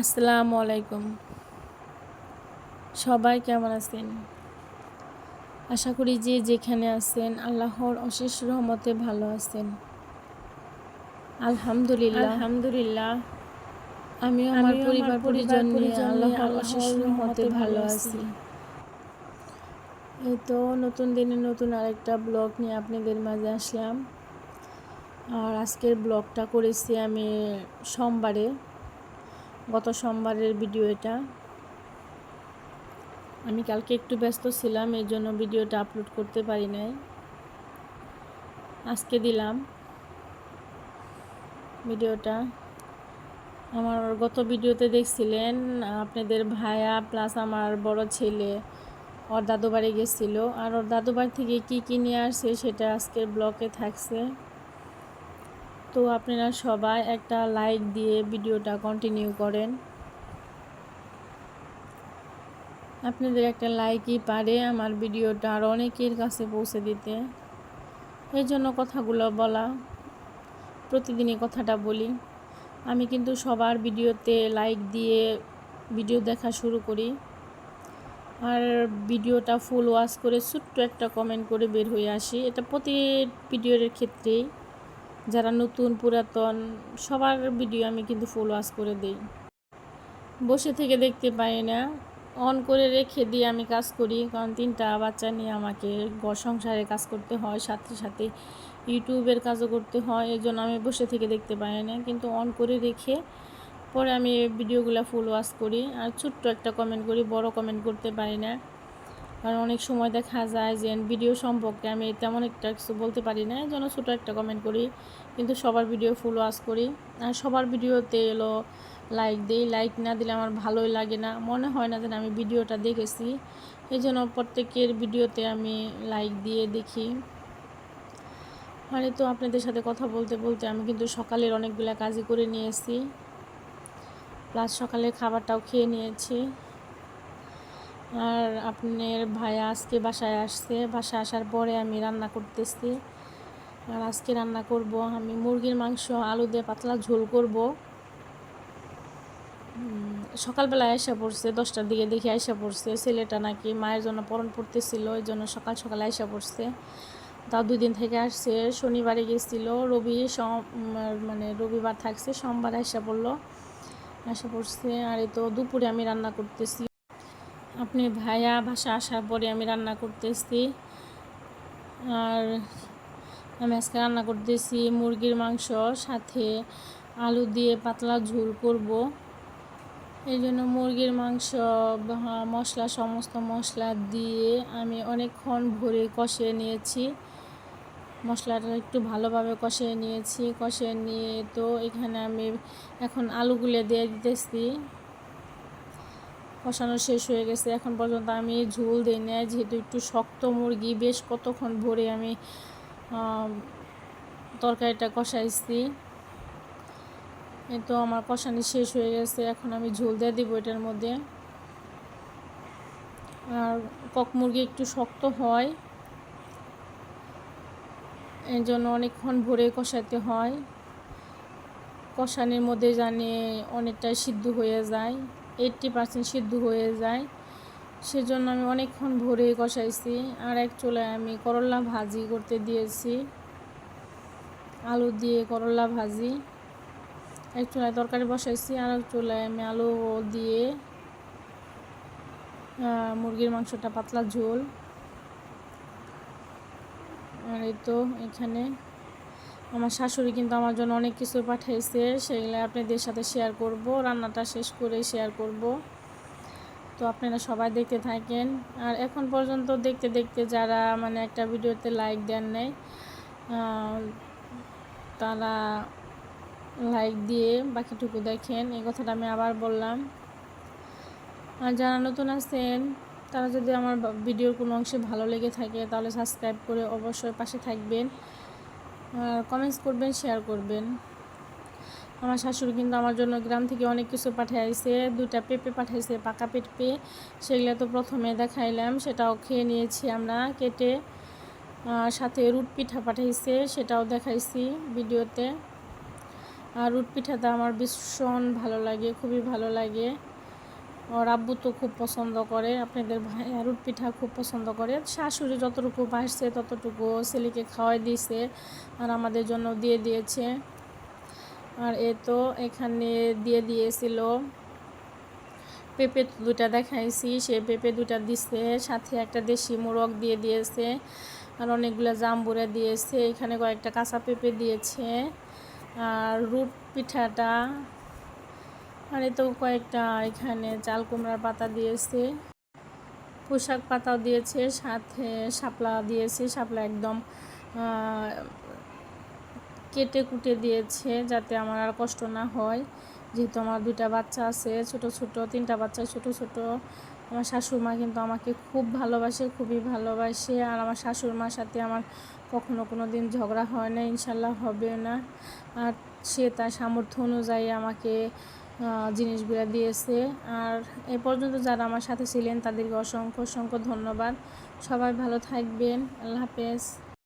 আসসালামু আলাইকুম। সবাই কেমন আছেন? আশা করি যে যেখানে আছেন আল্লাহর অশেষ রহমতে ভালো আছেন। আলহামদুলিল্লাহ। আলহামদুলিল্লাহ। আমিও আমার পরিবার পরিজন নিয়ে আল্লাহর অশেষ রহমতে ভালো আছি। এই তো নতুন দিনে নতুন আরেকটা ব্লগ নিয়ে আপনাদের মাঝে আসলাম। আর আজকের ব্লগটা করেছি আমি সোমবারে। গত সোমবারের ভিডিও এটা। আমি কালকে একটু ব্যস্ত ছিলাম, এই জন্য ভিডিওটা আপলোড করতে পারি নাই। আজকে দিলাম ভিডিওটা আমার গত ভিডিওতে দেখছিলেন, আপনাদের ভাইয়া প্লাস আমার বড় ছেলে, ওর দাদু বাড়ি গেছিল। আর ওর দাদু বাড়ি থেকে কী কী নিয়ে আসছে সেটা আজকের ব্লকে থাকছে। তো আপনারা সবাই একটা লাইক দিয়ে ভিডিওটা কন্টিনিউ করেন। আপনাদের একটা লাইকই পারে আমার ভিডিওটা আর অনেকের কাছে পৌঁছে দিতে। এই জন্য কথাগুলো বলা, প্রতিদিনই কথাটা বলি। আমি কিন্তু সবার ভিডিওতে লাইক দিয়ে ভিডিও দেখা শুরু করি। আর ভিডিওটা ফুল ওয়াশ করে ছোট্ট একটা কমেন্ট করে বের হয়ে আসি। এটা প্রতি ভিডিওর ক্ষেত্রেই। যারা নতুন, পুরাতন, সবার ভিডিও আমি কিন্তু ফুল ওয়াশ করে দিই। বসে থেকে দেখতে পাই না। অন করে রেখে দিয়ে আমি কাজ করি, কারণ তিনটা বাচ্চা নিয়ে আমাকে ঘর সংসারে কাজ করতে হয়, সাথে সাথে ইউটিউবের কাজও করতে হয়, এই জন্য আমি বসে থেকে দেখতে পাই না। কিন্তু অন করে রেখে পরে আমি ভিডিওগুলো ফুল ওয়াশ করি, আর ছোট্ট একটা কমেন্ট করি, বড় কমেন্ট করতে পারি না। কারণ অনেক সময় দেখা যায় যে ভিডিও সম্পর্কে আমি তেমন একটা কিছু বলতে পারি না, এই জন্য ছোটো একটা কমেন্ট করি। কিন্তু সবার ভিডিও ফুল ওয়াশ করি। আর সবার ভিডিওতে এলো লাইক দিই। লাইক না দিলে আমার ভালোই লাগে না। মনে হয় না যেন আমি ভিডিওটা দেখেছি। এই জন্য প্রত্যেকের ভিডিওতে আমি লাইক দিয়ে দেখি। আর তো আপনাদের সাথে কথা বলতে বলতে আমি কিন্তু সকালের অনেকগুলো কাজই করে নিয়েছি। প্লাস সকালের খাবারটাও খেয়ে নিয়েছি। আর আপনার ভাইয়া আজকে বাসায় আসছে। বাসায় আসার পরে আমি রান্না করতেছি। আর আজকে রান্না করব আমি মুরগির মাংস, আলু দিয়ে পাতলা ঝোল করব। সকালবেলা আয়সা পড়ছে, দশটার দিকে দেখে আয়সা পড়ছে। ছেলেটা নাকি মায়ের জন্য পরন পড়তেছিল ওই জন্য সকাল সকাল আয়সা পড়ছে। তাও দুই দিন থেকে আসছে, শনিবারে গেছিল, রবি মানে রবিবার থাকছে, সোমবার আয়সা পড়ল। আয়সা পড়ছে, আর এই তো দুপুরে আমি রান্না করতেছি। আপনি ভাইয়া ভাষা আসার পরে আমি রান্না করতেছি। আর আমি আজকে রান্না করতেছি মুরগির মাংস, সাথে আলু দিয়ে পাতলা ঝোল করব। এই জন্য মুরগির মাংস, মশলা, সমস্ত মশলা দিয়ে আমি অনেকক্ষণ ভরে কষিয়ে নিয়েছি। মশলাটা একটু ভালোভাবে কষিয়ে নিয়েছি। কষিয়ে নিয়ে তো এখানে আমি এখন আলুগুলো দিয়ে দিতেছি। কষানো শেষ হয়ে গেছে। এখন পর্যন্ত আমি ঝোল দিই না যেহেতু একটু শক্ত মুরগি, বেশ কতক্ষণ ভরে আমি তরকারিটা কষাইছি। তো আমার কষানি শেষ হয়ে গেছে, এখন আমি ঝোল দিয়ে দিব এটার মধ্যে। আর কক মুরগি একটু শক্ত হয় এই জন্য অনেকক্ষণ ভরে কষাতে হয়। কষানির মধ্যে জানে অনেকটাই সিদ্ধ হয়ে যায়। এইট্টি পার্সেন্ট সিদ্ধ হয়ে যায়। সেজন্য আমি অনেকক্ষণ ভরে কষাইছি। আর এক চুলায় আমি করলা ভাজি করতে দিয়েছি। আলু দিয়ে করলা ভাজি। এক চুলায় তরকারি বসাইছি। আর এক চুলায় আমি আলু দিয়ে মুরগির মাংসটা পাতলা ঝোল। আর এই তো এখানে আমার শাশুড়ি কিন্তু আমার জন্য অনেক কিছু পাঠাইছে, সেগুলো আপনাদের সাথে শেয়ার করব, রান্নাটা শেষ করে শেয়ার করব। তো আপনারা সবাই দেখতে থাকেন। আর এখন পর্যন্ত দেখতে দেখতে যারা মানে একটা ভিডিওতে লাইক দেন নাই তারা লাইক দিয়ে বাকিটুকু দেখেন। এই কথাটা আমি আবার বললাম। আর যারা নতুন আছেন, তারা যদি আমার ভিডিওর কোনো অংশে ভালো লেগে থাকে, তাহলে সাবস্ক্রাইব করে অবশ্যই পাশে থাকবেন। কমেন্টস করবেন শেয়ার করবেন। আমার শাশুড়ি কিন্তু আমার জন্য গ্রাম থেকে অনেক কিছু পাঠাইছে দুটা পেঁপে পাঠাইছে, পাকা পেঁপে। সেগুলো তো প্রথমে দেখাইলাম, সেটাও খেয়ে নিয়েছি আমরা, কেটে। সাথে রুট পিঠা পাঠাইছে, সেটাও দেখাইছি ভিডিওতে। আর রুট পিঠাটা আমার ভীষণ ভালো লাগে, খুবই ভালো লাগে। ওর আব্বু তো খুব পছন্দ করে, আপনাদের ভাই রুট পিঠা খুব পছন্দ করে। শাশুড়ি যতটুকু বাসছে ততটুকু ছেলেকে খাওয়াই দিয়েছে আর আমাদের জন্য দিয়ে দিয়েছে। আর এ তো এখানে দিয়ে দিয়েছিল পেঁপে দুটা দেখাইছি, সে পেঁপে দুটা দিছে, সাথে একটা দেশি মোরগ দিয়ে দিয়েছে আর অনেকগুলো জাম্বুরা দিয়েছে, এখানে কয়েকটা কাঁচা পেঁপে দিয়েছে। আর রুট পিঠাটা আর তো কয়েকটা এখানে চাল কুমড়ার পাতা দিয়েছে, পোশাক পাতাও দিয়েছে, সাথে শাপলা দিয়েছে, শাপলা একদম কেটে কুটে দিয়েছে যাতে আমার আর কষ্ট না হয়। যেহেতু আমার দুইটা বাচ্চা আছে, ছোট ছোট, তিনটা বাচ্চা ছোট ছোট, আমার শাশুড় মা কিন্তু আমাকে খুব ভালোবাসে, খুবই ভালোবাসে। আর আমার শাশুড় মার সাথে আমার কখনো কোনো দিন ঝগড়া হয় না, ইনশাল্লাহ হবে না। আর সে তার সামর্থ্য অনুযায়ী আমাকে জিনিসগুলো দিয়েছে। আর এ পর্যন্ত যারা আমার সাথে ছিলেন, তাদেরকে অসংখ্য অসংখ্য ধন্যবাদ। সবাই ভালো থাকবেন। আল্লাহ হাফেজ।